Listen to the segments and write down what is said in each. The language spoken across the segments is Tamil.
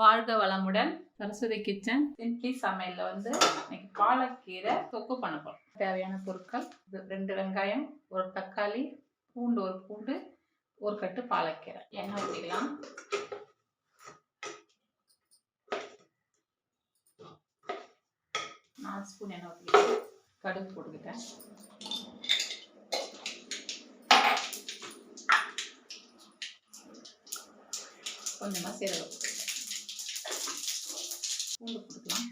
வாழ்க வளமுடன். சரஸ்வதி கிச்சன். சிம்பிளி சமையல்ல வந்து இன்னைக்கு பாலக்கீரை தொக்கு பண்ண போறோம். தேவையான பொருட்கள் இது ரெண்டு வெங்காயம் ஒரு தக்காளி பூண்டு ஒரு பூண்டு ஒரு கட்டு பாலக்கீரை. எண்ணெய் ஊற்றிக்கலாம் நாலு ஸ்பூன் எண்ணெய் ஊற்றிக்கிட்டேன் கடுகு போட்டுக்கிட்டேன். கொஞ்சமாக சீரகம். பூண்டு கொடுக்கலாம்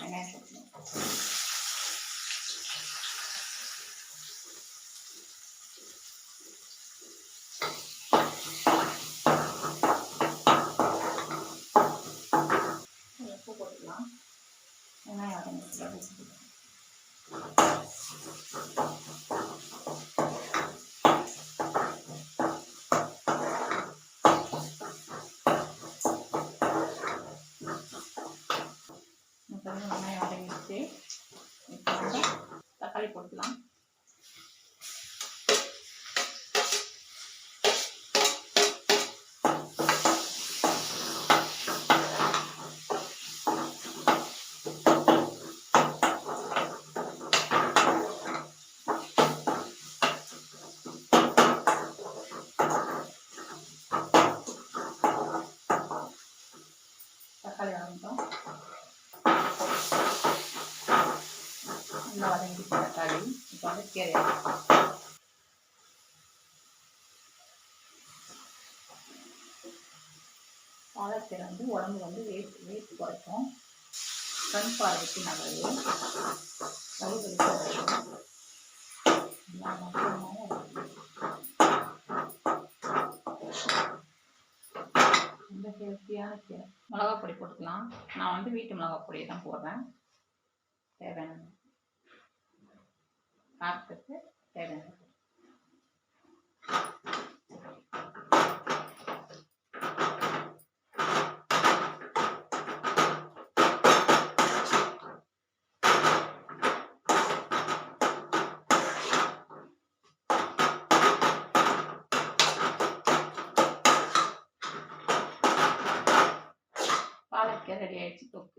வெங்காயம் போட்டுக்கலாம். உப்பு போட்டுக்கலாம் வதங்கிடுச்சு இப்போ தக்காளி போட்டுக்கலாம். நல்லா வதங்கிட்டு தக்காளி இப்போ வந்து கீரை பாலக்கீரை வந்து உடம்பு வந்து வெயிட் வெயிட் குறைக்கும். கண் பார்வைக்கு நல்லது. வயிறு எல்லா ரொம்ப ஹெல்த்தியான கீரை. மிளகா பொடி போட்டுக்கலாம். நான் வந்து வீட்டு மிளகா பொடியை தான் போடுறேன். தேவையான காரத்துக்கு தேவையான பாலக்கீரை ரெடி ஆயிடுச்சு தொக்கு